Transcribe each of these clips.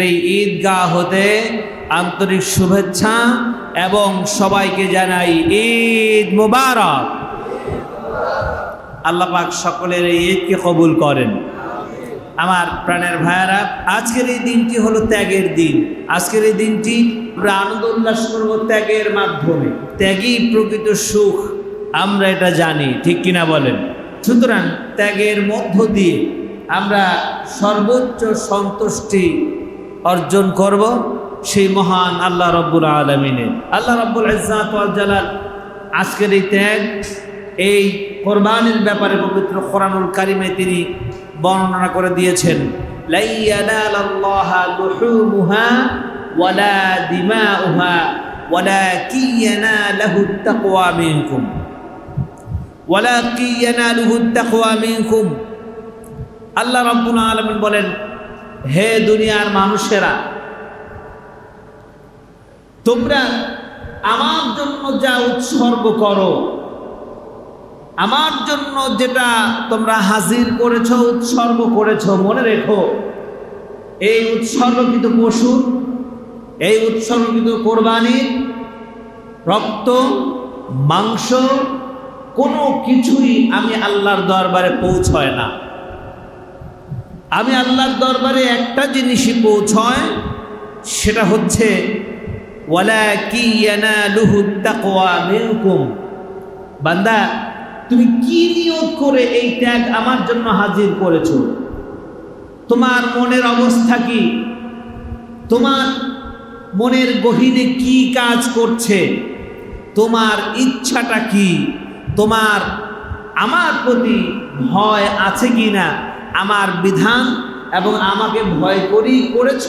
এই ঈদগাহ হতে আন্তরিক শুভেচ্ছা এবং সবাইকে জানাই ঈদ মুবারক। আল্লাহ পাক সকলের এই ঈদকে কবুল করেন। আমার প্রাণের ভাইয়ারা, আজকের এই দিনটি হলো ত্যাগের দিন। আজকের এই দিনটি আমরা আনন্দ উল্লাস করব ত্যাগের মাধ্যমে। ত্যাগই প্রকৃত সুখ, আমরা এটা জানি, ঠিক কিনা বলেন? সুতরাং ত্যাগের মধ্য দিয়ে আমরা সর্বোচ্চ সন্তুষ্টি অর্জন করব সেই মহান আল্লাহ রব্বুল আলমিনের। আল্লাহ রব্বুল জালাল আজকের এই ত্যাগ, এই কোরবানির ব্যাপারে পবিত্র কোরআনুল কারিমে তিনি বর্ণনা করে দিয়েছেন আল্লাহ রাব্বুল আলমিন বলেন হে দুনিয়ার মানুষেরা, তোমরা আমার জন্য যা উৎসর্গ করো, আমার জন্য যেটা তোমরা হাজির করেছ, উৎসর্গ করেছ, মনে রেখো, এই উৎসর্গকৃত পশু, এই উৎসর্গকৃত কোরবানি, রক্ত, মাংস, কোনো কিছুই আমি আল্লাহর দরবারে পৌঁছয় না। আমি আল্লাহর দরবারে একটা জিনিসই পৌঁছয়, সেটা হচ্ছে কি বান্দা, তুমি কি নিয়োগ করে এই ত্যাগ আমার জন্য হাজির করেছ? তোমার মনের অবস্থা কি? তোমার মনের গহীনে কি কাজ করছে? তোমার ইচ্ছাটা কি? তোমার, আমার প্রতি ভয় আছে কি না আমার বিধান এবং আমাকে ভয় করি করেছ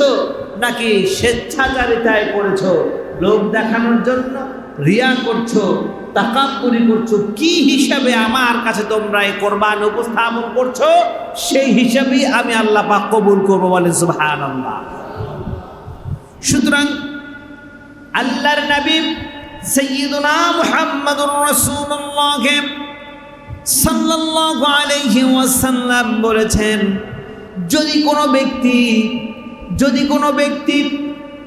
নাকি স্বেচ্ছাচারিতায় করেছ লোক দেখানোর জন্য রিয়া করছ তাকাপুরি করছ, কি হিসাবে আমার কাছে তোমরা এই কোরবান উপস্থাপন করছ? সেই হিসাবেই আমি আল্লাহ পাক কবুল করব বলে সুবহান আল্লাহ সুতরাং আল্লাহর নবী সৈয়দুনা মুহাম্মদুর রাসূলুল্লাহ সাল্লাল্লাহু আলাইহি ওয়াসাল্লাম বলেছেন, যদি কোনো ব্যক্তি, যদি কোনো ব্যক্তি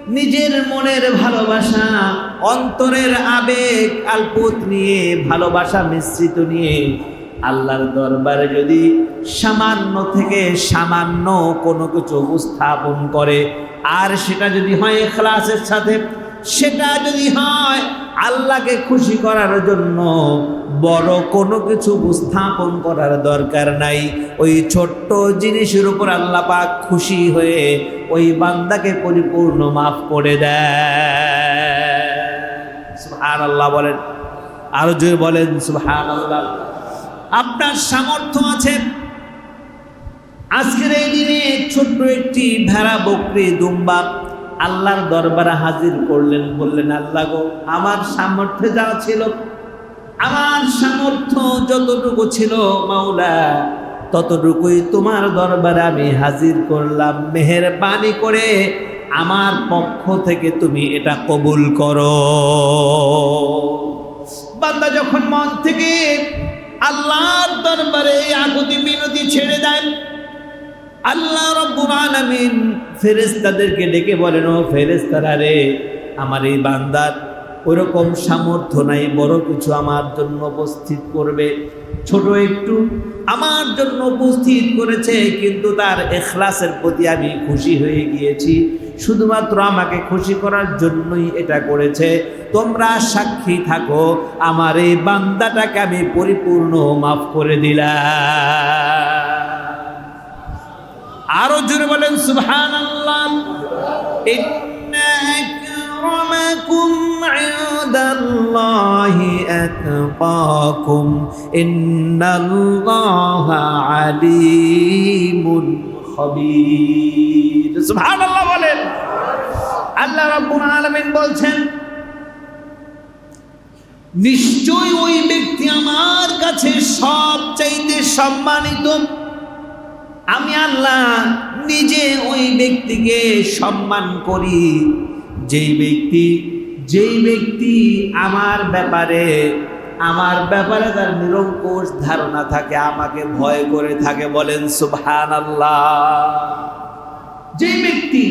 নিজের মনের ভালোবাসা, অন্তরের আবেগ, আলপুত নিয়ে, ভালোবাসা মিশ্রিত নিয়ে আল্লাহর দরবারে যদি সামান্য থেকে সামান্য কোনো কিছু উপস্থাপন করে, আর সেটা যদি হয় এখলাসের সাথে, সেটা যদি হয় আল্লাহকে খুশি করার জন্য বড় কোনো কিছু উপস্থাপন করার দরকার নাই। ওই ছোট্ট জিনিসের উপর আল্লাহ পাক খুশি হয়ে ওই বান্দাকে পরিপূর্ণ মাফ করে দেয় সুবহান আল্লাহ বলেন। আরও জোরে বলেন সুবহান আল্লাহ আপনার সামর্থ্য আছে। আজকের এই দিনে ছোট্ট একটি ভেড়া, বকরি, দুম্বা আল্লাহর দরবারে হাজির করলেন, বললেন, আল্লাহ গো, আমার সামর্থ্যে যা ছিল আমার সামর্থ্য যতটুকু ছিল মাওলা, ততটুকুই তোমার দরবারে আমি হাজির করলাম। মেহেরবানি করে আমার পক্ষ থেকে তুমি এটা কবুল করো। বান্দা যখন মন থেকে আল্লাহর দরবারে আকুতি মিনতি ছেড়ে দেন আল্লাহ রব্বুল আলামিন ফেরেশতাদেরকে ডেকে বলেন, ও ফেরেশতারা রে, আমার এই বান্দার ওরকম সামর্থ্য নাই, বড় কিছু আমার জন্য উপস্থিত করবে। ছোট একটু আমার জন্য উপস্থিত করেছে, কিন্তু তার এখলাসের প্রতি আমি খুশি হয়ে গিয়েছি। শুধুমাত্র আমাকে খুশি করার জন্যই এটা করেছে। তোমরা সাক্ষী থাকো, আমার এই বান্দাটাকে আমি পরিপূর্ণ মাফ করে দিলাম। আরও জোরে বলেন সুবহান আল্লাহ أكرمكم عند الله أتقاكم إن الله عليم خبير سبحان الله বলেন আল্লাহ রাব্বুল আলামিন বলছেন নিশ্চয় ওই ব্যক্তি আমার কাছে সবচাইতে সম্মানিত আমি আল্লাহ নিজে ওই ব্যক্তিকে সম্মান করি যেই ব্যক্তি যেই ব্যক্তি আমার ব্যাপারে আমার ব্যাপারে তার নিরঙ্কুশ ধারণা থাকে, আমাকে ভয় করে থাকে, বলেন সুবহান আল্লাহ যে ব্যক্তি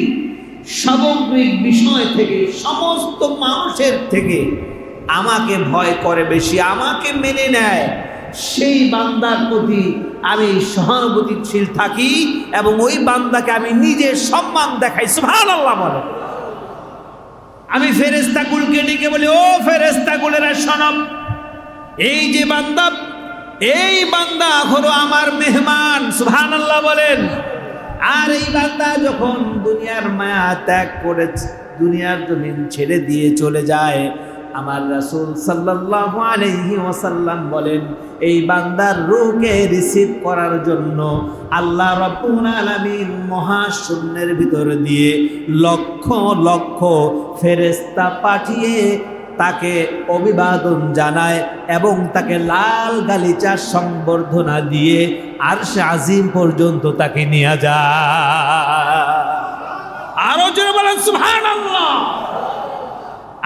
সামগ্রিক বিষয় থেকে, সমস্ত মানুষের থেকে আমাকে ভয় করে বেশি, আমাকে মেনে নেয়, সেই বান্দার প্রতি আমি সহানুভূতিশীল থাকি এবং ওই বান্দাকে আমি নিজের সম্মান দেখাই সুভান আল্লাহ বলে। আমি ফেরেস্তাকুলকে ডেকে বলি, ও ফেরেস্তাকুলেরা সনব এই যে বান্দা, এই বান্দা হলো আমার মেহমান সুহান আল্লাহ বলেন। আর এই বান্দা যখন দুনিয়ার মায়া ত্যাগ করেছে, দুনিয়ার জমিন ছেড়ে দিয়ে চলে যায় আমার রাসূল সাল্লাল্লাহু আলাইহি ওয়াসাল্লাম বলেন, এই বান্দার রূহকে রিসিভ করার জন্য আল্লাহ রাব্বুল আলামিন মহাশূন্যের ভিতর দিয়ে লক্ষ লক্ষ ফেরেশতা পাঠিয়ে তাকে অভিবাদন জানায় এবং তাকে লাল গালিচার সংবর্ধনা দিয়ে আর সে আজিম পর্যন্ত তাকে নিয়ে যায়। আরও জোরে বলেন, সুবহানাল্লাহ!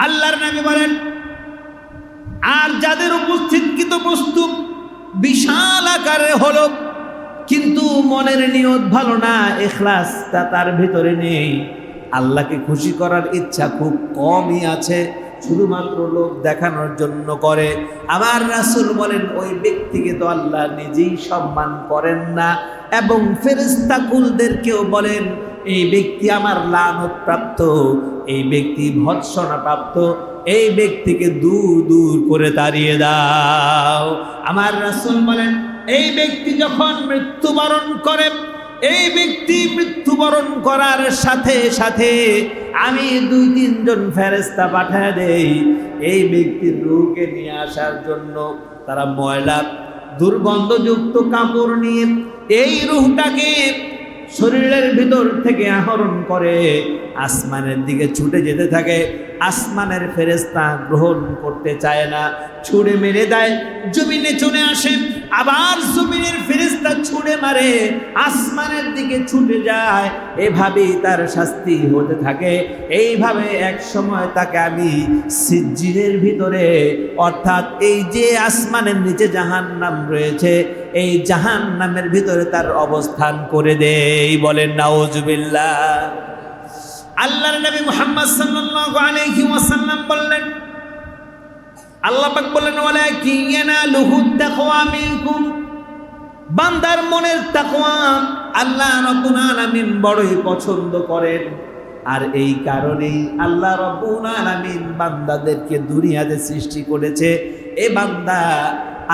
আল্লাহর নামে বলেন, আর যাদের উপস্থিতকৃত বস্তু বিশাল আকারে হলো, কিন্তু মনের নিয়ত ভালো না এখলাসটা তার ভিতরে নেই। আল্লাহকে খুশি করার ইচ্ছা খুব কমই আছে, শুধুমাত্র লোক দেখানোর জন্য করে। আমার রাসূল বলেন, ওই ব্যক্তিকে তো আল্লাহ নিজেই সম্মান করেন না। এবং ফেরেস্তা কুলদেরকেও বলেন এই ব্যক্তি আমার লানত প্রাপ্ত এই ব্যক্তি ভৎসনা প্রাপ্ত এই ব্যক্তিকে দূর দূর করে তাড়িয়ে দাও। আমার রাসূল বলেন, এই ব্যক্তি যখন মৃত্যুবরণ করে, এই ব্যক্তি মৃত্যুবরণ করার সাথে সাথে আমি দুই তিনজন ফেরেস্তা পাঠায় দেই। এই ব্যক্তির রূহকে নিয়ে আসার জন্য তারা ময়লা, দুর্গন্ধযুক্ত কাপড় নিয়ে এই রুহটাকে শরীরের ভিতর থেকে আহরণ করে, আসমানের দিকে ছুটে যেতে থাকে। আসমানের ফেরেস্তা গ্রহণ করতে চায় না। ছুড়ে মেরে দেয়। জমিনে চলে আসে আবার জমিনের ফেরেস্তা ছুঁড়ে মারে, আসমানের দিকে ছুটে যায়। এভাবেই তার শাস্তি হতে থাকে। এইভাবে এক সময় তাকে আমি সিজ্জিনের ভিতরে, অর্থাৎ এই যে আসমানের নিচে জাহান্নাম রয়েছে, এই জাহান নামের ভিতরে তার অবস্থান করে দেই, বলেন নাউজুবিল্লাহ। আল্লাহর নবী মুহাম্মদ সাল্লাল্লাহু আলাইহি ওয়াসাল্লাম বললেন আল্লাহ পাক বললেন, ওয়ালাকিন ইয়ানালুহু তাকওয়া মিনকুম। বান্দার মনের তাকওয়া আল্লাহ রাব্বুল আলামিন বড়ই পছন্দ করেন। আর এই কারণেই আল্লাহ রাব্বুল আলামিন বান্দাদেরকে দুনিয়াতে সৃষ্টি করেছে। এ বান্দা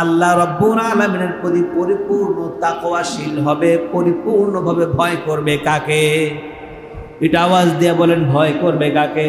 আল্লাহ রব্বুল আলমিনের প্রতি পরিপূর্ণ তাকওয়াশীল হবে, পরিপূর্ণভাবে ভয় করবে কাকে? এটা আওয়াজ দিয়ে বলেন, ভয় করবে কাকে?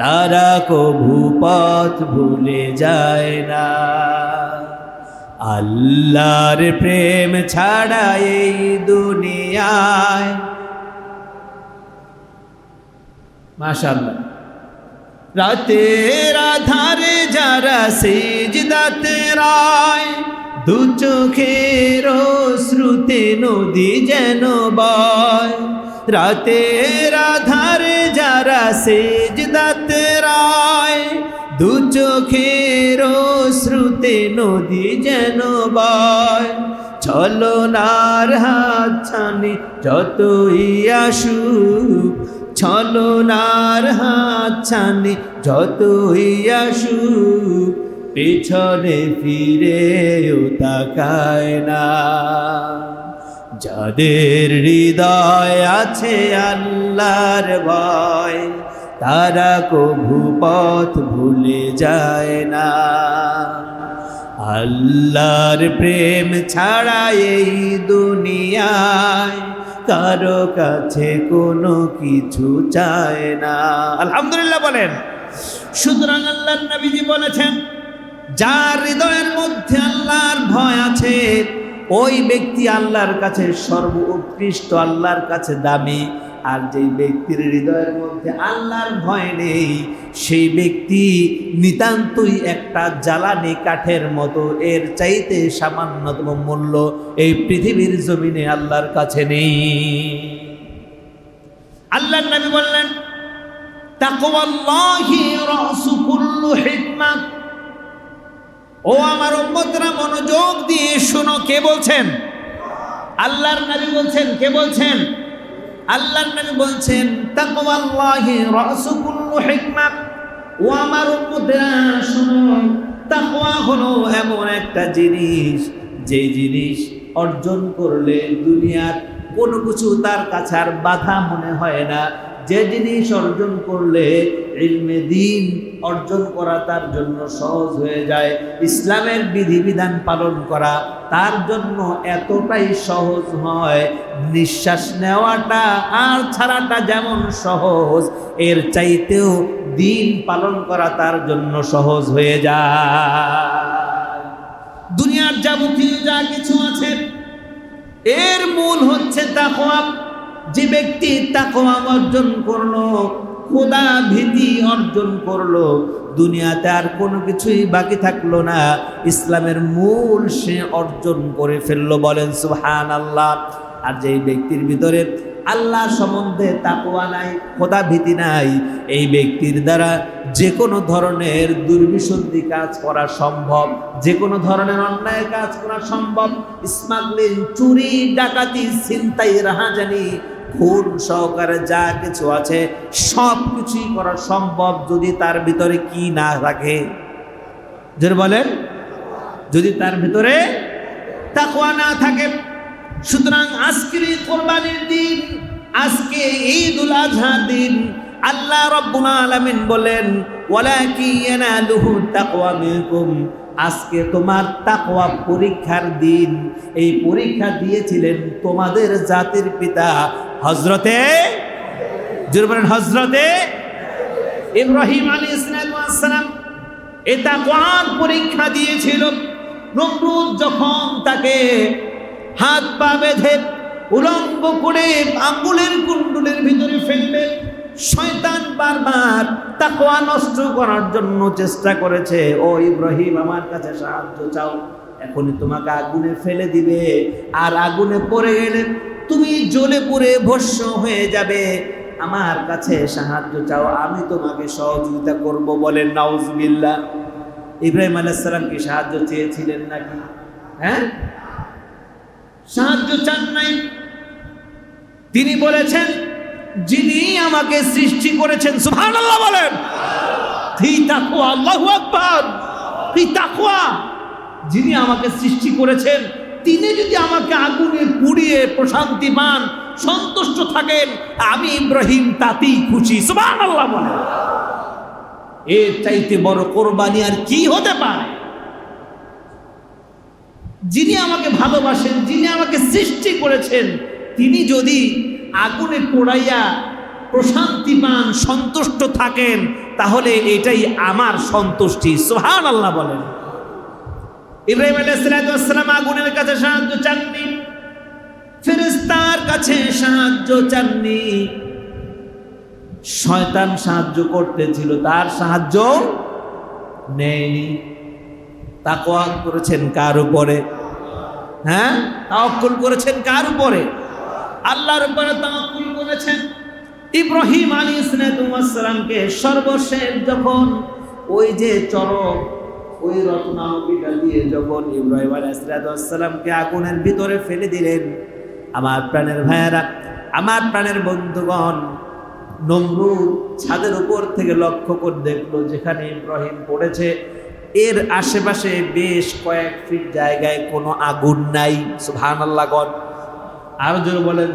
তারা কভু পথ ভুলে যায় না। আল্লাহর প্রেম ছাড়া এই দুনিয়ায় মাশাআল্লাহ। রাতের আধারে যারা সেজদাতে রায়, দু চোখের শ্রুতে নদী যেন বয়। রাতের আধারে যারা সেজদাতে রায়, দু চোখের শ্রুতে নদী যেন বয়। ছলনার হাত ছানি, যতই আসুক ছলনার হাত ছানি, যতই আসুক, পেছনে ফিরেও তাকায় না। যাদের হৃদয় আছে আল্লাহর ভয় তারা কভু পথ ভুলে যায় না। আল্লাহর প্রেম ছাড়া এই দুনিয়ায় কারও কাছে কোনো কিছু চায় না। আলহামদুলিল্লাহ বলেন। সুতরাং আল্লাহর নবীজি বলেছেন, যার হৃদয়ের মধ্যে আল্লাহর ভয় আছে, ওই ব্যক্তি আল্লাহর কাছে সর্ব উৎকৃষ্ট আল্লাহর কাছে দামি। আর যেই ব্যক্তির হৃদয়ের মধ্যে আল্লাহর ভয় নেই, সেই ব্যক্তি নিতান্তই একটা জ্বালানি কাঠের মতো, এর চাইতে সামান্যতম মূল্য এই পৃথিবীর জমিনে আল্লাহর কাছে নেই। আল্লাহ নবী বললেন ও আমার উম্মতরা, মনোযোগ দিয়ে শোনো, কে বলছেন? আল্লাহর নবী বলছেন, কে বলছেন? আল্লাহর নবী বলছেন, তাকওয়াল্লাহি রাসু কুল্লু হিকমা ও আমার উম্মতেরা শোনো, তাকওয়া হলো এমন একটা জিনিস, যে জিনিস অর্জন করলে দুনিয়ার কোনো কিছু তার কাছে আর বাধা মনে হয় না। যে জিনিস অর্জন করলে ইলমে দিন অর্জন করা তার জন্য সহজ হয়ে যায়। ইসলামের বিধিবিধান পালন করা তার জন্য এতটাই সহজ হয়। নিঃশ্বাস নেওয়াটা আর ছাড়াটা যেমন সহজ, এর চাইতেও দিন পালন করা তার জন্য সহজ হয়ে যায়। দুনিয়ার যাবতীয় যা কিছু আছে, এর মূল হচ্ছে তাকওয়া। যে ব্যক্তি তাকওয়া অর্জন করল খোদা ভীতি অর্জন করল, দুনিয়াতে আর কোনো কিছুই বাকি থাকল না। ইসলামের মূল সে অর্জন করে ফেলল বলেন সুহান আল্লাহ আর যেই ব্যক্তির ভিতরে আল্লাহ সম্বন্ধে তাকওয়া নাই খোদা ভীতি নাই, এই ব্যক্তির দ্বারা যে কোনো ধরনের দুর্বিশুদ্ধি কাজ করা সম্ভব, যে কোনো ধরনের অন্যায় কাজ করা সম্ভব। স্মাগলিং, চুরি, ডাকাতি, ছিনতাই, রাহাজানি খুন সহকারে যা কিছু আছে, সব কিছুই করা সম্ভব যদি তার ভিতরে কি না থাকে। যে বলেন, যদি তার ভিতরে তাকওয়া না থাকে। সুতরাং আজকের এই কোরবানির দিন, আজকে ঈদুল আজহার দিন, আল্লাহ রব্বুল আলামিন বলেন, ওয়ালাকি ইয়ানালুহু তাকওয়া মিনকুম। আজকে তোমার তাকওয়া পরীক্ষার দিন। এই পরীক্ষা দিয়েছিলেন তোমাদের জাতির পিতা হজরতে হজরতে ইব্রাহিম আলাইহিস সালাম এই তাকওয়ার পরীক্ষা দিয়েছিল। নমরুদ যখন তাকে হাত পা বেঁধে উলঙ্গ করে আঙ্গুলের কুণ্ডুলের ভিতরে ফেলবে, শয়তান বারবার তাকওয়া নষ্ট করার জন্য চেষ্টা করেছে, ও ইব্রাহিম, আমার কাছে সাহায্য চাও, এখনই তোমাকে আগুনে ফেলে দিবে, আর আগুনে পড়ে গেলে তুমি জ্বলে পুড়ে ভস্য হয়ে যাবে। আমার কাছে সাহায্য চাও, আমি তোমাকে সহযোগিতা করব বলেন, নাউজবিল্লাহ। ইব্রাহিম আলাইসালাম কি সাহায্য চেয়েছিলেন নাকি? হ্যাঁ? সাহায্য চান নাই। তিনি বলেছেন, যিনি আমাকে সৃষ্টি করেছেন, সুবহানাল্লাহ বলেন আল্লাহু আকবার যিনি আমাকে সৃষ্টি করেছেন তিনি যদি আমাকে আগুনে পুড়িয়ে প্রশান্তি পান সন্তুষ্ট থাকেন, আমি ইব্রাহিম তাতেই খুশি। সুবহানাল্লাহ বলেন এর চাইতে বড় কোরবানি আর কি হতে পারে? যিনি আমাকে ভালোবাসেন, যিনি আমাকে সৃষ্টি করেছেন, তিনি যদি আগুনে পোড়াইয়া প্রশান্তি পান সন্তুষ্ট থাকেন, তাহলে এটাই আমার সন্তুষ্টি। সোহান আল্লাহ বলেন। ইব্রাহিম আলাইসালাম আগুনের কাছে সাহায্য চাননি। ফেরেস্তার কাছে সাহায্য চাননি। শয়তান সাহায্য করতেছিল, তার সাহায্য নেয়নি। তাকওয়া করেছেন কার উপরে? হ্যাঁ? তাওয়াক্কুল করেছেন কার উপরে? আল্লাহর উপরে তাওয়াক্কুল করেছেন। ইব্রাহিম আলী ইসলামকে সর্বশেষ যখন ওই যে চরক ওই রত্নাবলীটা দিয়ে যখন ইব্রাহিম আলী ইসলামকে আগুনের ভিতরে ফেলে দিলেন, আমার প্রাণের ভাইয়েরা, আমার প্রাণের বন্ধুগণ, নমরুদ ছাদের উপর থেকে লক্ষ্য করে দেখল যেখানে ইব্রাহিম পড়েছে। এর আশেপাশে বেশ কয়েক ফিট জায়গায় কোনো আগুন নাই সুহান আল্লাহ গড। আরও জোরে বলেন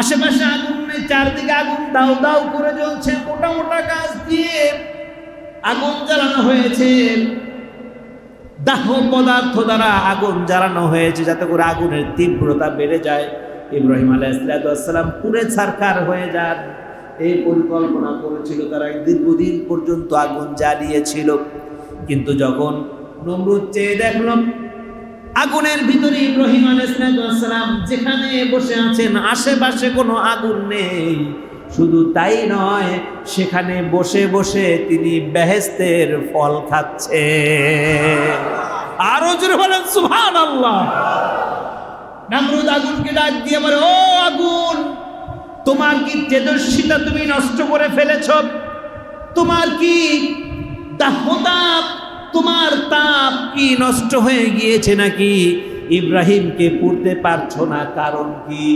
আশেপাশে আগুন নেই, চারদিকে আগুন দাও দাও করে জ্বলছে, মোটা মোটা গাছ দিয়ে আগুন জ্বালানো হয়েছে। দাহ পদার্থ দ্বারা আগুন জ্বালানো হয়েছে যাতে করে আগুনের তীব্রতা বেড়ে যায়। ইব্রাহিম আলাইসালাম পুরে ছারখার হয়ে যান। এই পরিকল্পনা করেছিল তারা দীর্ঘদিন পর্যন্ত আগুন জ্বালিয়েছিল। কিন্তু যখন নমরুদ চেয়ে দেখল, আগুনের ভিতরে ইব্রাহিম আলাইসালাম যেখানে বসে আছেন, আশেপাশে কোনো আগুন নেই। শুধু তাই নয়, সেখানে বসে বসে তিনি বেহেস্তের ফল খাচ্ছে আরও জোরে বলেন সুহান আল্লাহ নামরুদ আগুনকে ডাক দিয়ে বলে, ও আগুন, তোমার কি তেজস্বিতা তুমি নষ্ট করে ফেলেছ? তোমার কি দাহতাপ, তোমার তাপ কি নষ্ট হয়ে গিয়েছে নাকি? ইব্রাহিমকে পুড়তে পারছ না, কারণ কি?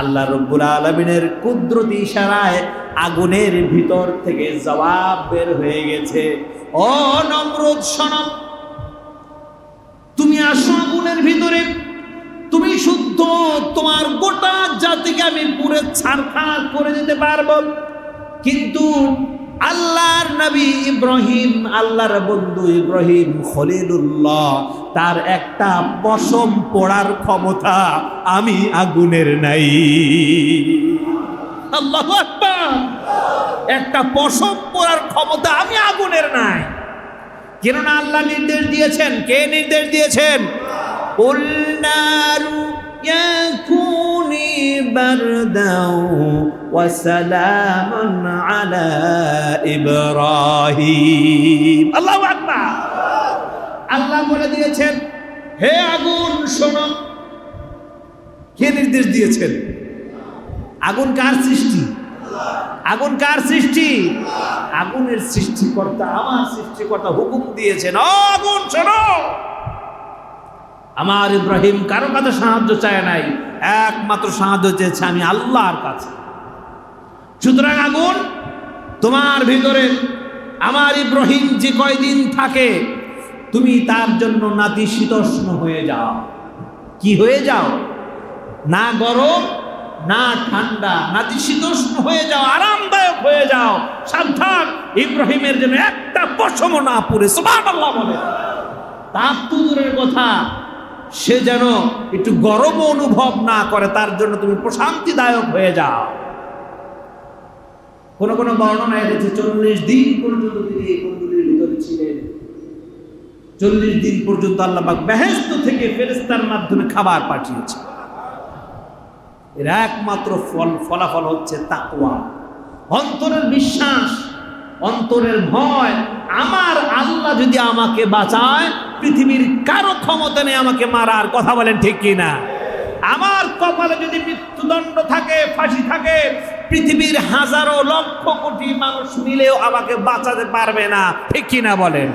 আল্লাহ রব্বুল আলমিনের কুদরতি ইশারায় আগুনের ভিতর থেকে জবাব বের হয়ে গেছে। ও নমরুদ সনম তুমি আসো আগুনের ভিতরে। তুমি শুদ্ধ, তোমার গোটা জাতিকে আমি পুরে ছাড়খাড় করে দিতে পারব। কিন্তু আল্লাহর নবী ইব্রাহিম, আল্লাহর বন্ধু ইব্রাহিম খলিলুল্লাহ, তার একটা পশম পড়ার ক্ষমতা আমি আগুনের নাই। আল্লাহু একটা পশম পড়ার ক্ষমতা আমি আগুনের নাই। কেননা আল্লাহ নির্দেশ দিয়েছেন। কে নির্দেশ দিয়েছেন? উল্নারু ইয়াকুনি সালামান আলা ইব্রাহিম আল্লাহু আকবার। আল্লাহ বলে দিয়েছেন, হে আগুন, শোনো। কে নির্দেশ দিয়েছেন? আগুন কার সৃষ্টি? আগুন কার সৃষ্টি? আগুনের সৃষ্টিকর্তা, আমার সৃষ্টিকর্তা হুকুম দিয়েছেন আগুন, শোনো। আমার ইব্রাহিম কারও কাছে সাহায্য চায় নাই একমাত্র সাহায্য চেয়েছে আমি আল্লাহর কাছে। সুতরাং আগুন তোমার ভিতরে। আমার ইব্রাহিম যে কয়দিন থাকে, তুমি তার জন্য নাতিশীতোষ্ণ হয়ে যাও। কি হয়ে যাও? না গরম, না ঠান্ডা। নাতিশীতোষ্ণ হয়ে যাও, আরামদায়ক হয়ে যাও। সাবধান, ইব্রাহিমের জন্য একটা পশম না পুরে সুবহান আল্লাহ বলে। তাপ তো কথা সে যেন একটু গরম অনুভব না করে, তার জন্য তুমি প্রশান্তিদায়ক হয়ে যাও। কোন কোন বর্ণনা এসেছে চল্লিশ দিন পর্যন্ত তিনি এই কুণ্ডলীর ভিতরে ছিলেন। চল্লিশ দিন পর্যন্ত আল্লাহ পাক বেহেস্ত থেকে ফেরেস্তার মাধ্যমে খাবার পাঠিয়েছে। এর একমাত্র ফল, ফলাফল হচ্ছে তাকওয়া। অন্তরের বিশ্বাস, অন্তরের ভয়। আমার আল্লাহ যদি আমাকে বাঁচায় পৃথিবীর কারও ক্ষমতা নেই আমাকে মারার, কথা বলেন ঠিক কি না আমার কপালে যদি মৃত্যুদণ্ড থাকে, ফাঁসি থাকে, পৃথিবীর হাজারো লক্ষ কোটি মানুষ মিলেও আমাকে বাঁচাতে পারবে না, ঠিক কি না বলেন?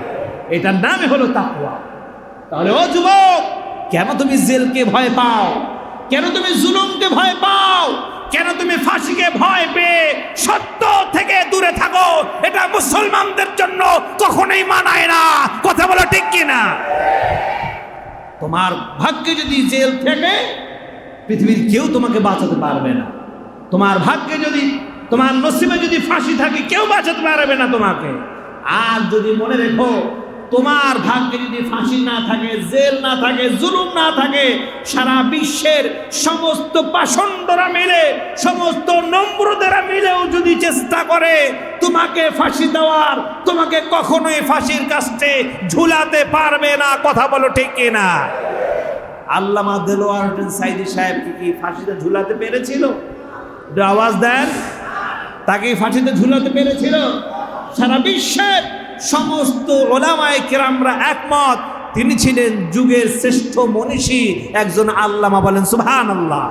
এটার নামই হলো তাকুয়া তাহলে ও যুবক, কেন তুমি জেলকে ভয় পাও? কেন তুমি জুলুমকে ভয় পাও? কেন তুমি ফাঁসিকে ভয় পেয়ে সত্য থেকে দূরে থাকো? এটা মুসলমানদের জন্য কখনোই মানায় না। কথা বলো ঠিক কিনা? তোমার ভাগ্যে যদি জেল থেকে, পৃথিবীর কেউ তোমাকে বাঁচাতে পারবে না। তোমার ভাগ্যে যদি, তোমার নসিবে যদি ফাঁসি থাকে, কেউ বাঁচাতে পারবে না তোমাকে। আর যদি মনে রেখো তোমার ভাগ্যে যদি ফাঁসি না থাকে, জেল না থাকে, জুলুম না থাকে, সারা বিশ্বের সমস্ত পাষণ্ডরা মিলে, সমস্ত নম্রদেরা মিলেও যদি চেষ্টা করে, তোমাকে ফাঁসি দেওয়ার, তোমাকে কখনোই ফাঁসির কাছে ঝুলাতে পারবে না। কথা বলো ঠিক না? আল্লামা দেলোয়ার হোসেন সাইদি সাহেব কি ফাঁসিতে ঝুলাতে পেরেছিল? আওয়াজ দেন। তাকে ফাঁসিতে ঝুলাতে পেরেছিল? সারা বিশ্বের সমস্ত ওলামায় কেরামরা একমত। তিনি ছিলেন যুগের শ্রেষ্ঠ মনীষী, একজন আল্লামা বলেন সুহান আল্লাহ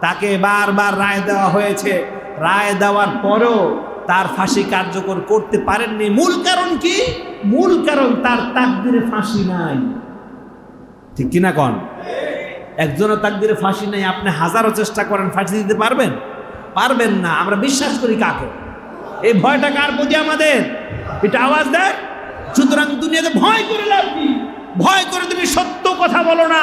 তাকে বারবার রায় দেওয়া হয়েছে। রায় দেওয়ার পরও তার ফাঁসি কার্যকর করতে পারেননি। মূল কারণ কি? মূল কারণ তার তাকদিরে ফাঁসি নাই। ঠিক কিনা কন? একজনের তাকদিরে ফাঁসি নাই, আপনি হাজারো চেষ্টা করেন, ফাঁসি দিতে পারবেন? পারবেন না। আমরা বিশ্বাস করি কাকে? এই ভয়টা কার প্রতি আমাদের? এটা আওয়াজ দেয় সুতরাং দুনিয়াতে ভয় করে লাভ কি? ভয় করে তুমি সত্য কথা বলো না।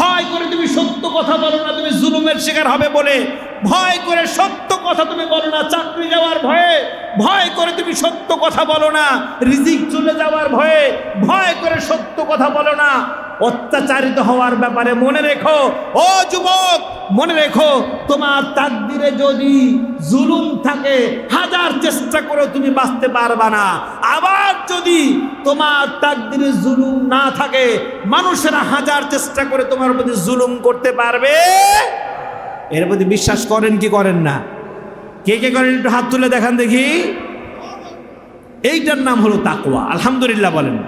ভয় করে তুমি সত্য কথা বলো না, তুমি জুলুমের শিকার হবে বলে। ভয় করে সত্য কথা তুমি বলো না, চাকরি যাওয়ার ভয়ে। ভয় করে তুমি সত্য কথা বলো না, রিজিক চলে যাওয়ার ভয়ে। ভয় করে সত্য কথা বলো না অত্যাচারিত হওয়ার ব্যাপারে মনে রেখো। ও যুবক, মনে রেখো, তোমার তাকদিরে যদি জুলুম থাকে, হাজার চেষ্টা করে তুমি বাঁচতে পারবা না। আবার যদি তোমার তাকদিরে জুলুম না থাকে, মানুষেরা হাজার চেষ্টা করে তোমার প্রতি জুলুম করতে পারবে। এর প্রতি বিশ্বাস করেন কি করেন না? কে কে করেন? একটু হাত তুলে দেখান দেখি। এইটার নাম হলো তাকুয়া আলহামদুলিল্লাহ বলেন।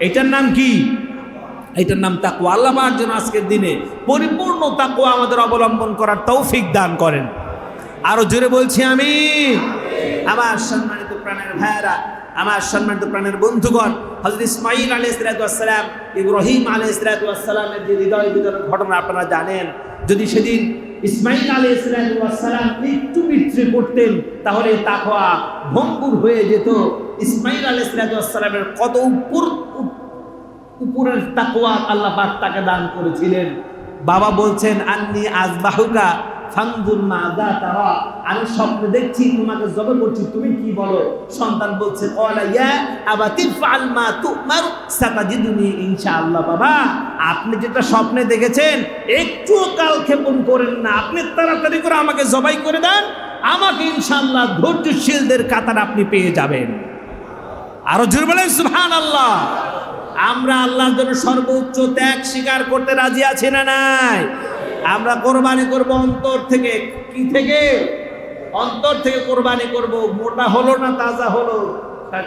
এইটার নাম কি? এইটার নাম তাকওয়া। আল্লাহ পাক যেন আজকের দিনে পরিপূর্ণ তাকওয়া আমাদের অবলম্বন করার তৌফিক দান করেন। আরও জোরে বলছি আমি আমার সম্মানিত প্রাণের ভাইয়েরা, আমার সম্মানিত প্রাণের বন্ধুগণ হজরত ইসমাইল আলী ইসলাতাম ইব্রাহিম আলী ইসলাতামের যে হৃদয় বিতরণ ঘটনা আপনারা জানেন, যদি সেদিন ইসমাইল আলী ইসলাতাম মৃত্যু মিত্রে পড়তেন, তাহলে তাকওয়া ভঙ্গুর হয়ে যেত। ইসমাইল আলী ইসলাতামের কত উপর উপরের তাকওয়া আল্লাহ পাক তাকে দান করেছিলেন। বাবা বলছেন, আন্নি আজবাহুকা ফানজুর মাযা তারা আমি স্বপ্নে দেখছি, তোমাকে জব করছি, তুমি কি বলো? সন্তান বলছে ক্বালা ইয়া আবাতি ফাল মা তুমার সাতাজিদুনি ইনশাআল্লাহ বাবা। আপনি যেটা স্বপ্নে দেখেছেন একটু কাল ক্ষেপণ করেন না। আপনি তাড়াতাড়ি করে আমাকে জবাই করে দেন, আমাকে ইনশাআল্লাহ ধৈর্যশীলদের কাতার আপনি পেয়ে যাবেন। আরও জোর বলেন, সুবহানাল্লাহ। আমরা আল্লাহর জন্য সর্বোচ্চ ত্যাগ স্বীকার করতে রাজি আছি না নাই? আমরা কোরবানি করব অন্তর থেকে। কি থেকে? অন্তর থেকে কোরবানি করব। মোটা হলো না তাজা হলো?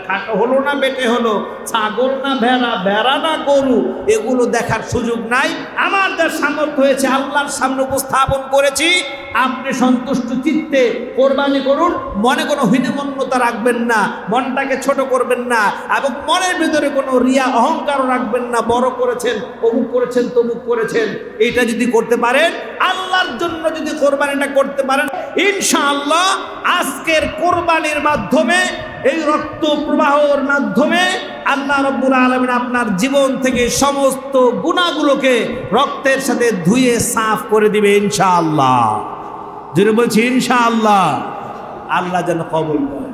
খাটো হলো না বেটে হলো? ছাগল না ভেড়া? ভেড়া না গরু? এগুলো দেখার সুযোগ নাই। আমার যা সামর্থ্য হয়েছে, আল্লাহর সামনে উপস্থাপন করেছি। আপনি সন্তুষ্ট চিত্তে কোরবানি করুন, মনে কোনো হীনমন্যতা রাখবেন না, মনটাকে ছোট করবেন না, এবং মনের ভিতরে কোনো রিয়া অহংকারও রাখবেন না, বড় করেছেন, অমুক করেছেন, তমুক করেছেন। এটা যদি করতে পারেন, আল্লাহর জন্য যদি কোরবানিটা করতে পারেন, ইনশাআল্লাহ আজকের কোরবানির মাধ্যমে, এই রক্ত প্রবাহর মাধ্যমে আল্লাহ রব্বুল আলমিন আপনার জীবন থেকে সমস্ত গুণাগুলোকে রক্তের সাথে ধুয়ে সাফ করে দিবে ইনশাআল্লাহ। যদি বলছি ইনশাআল্লাহ। আল্লাহ যেন কবল করে।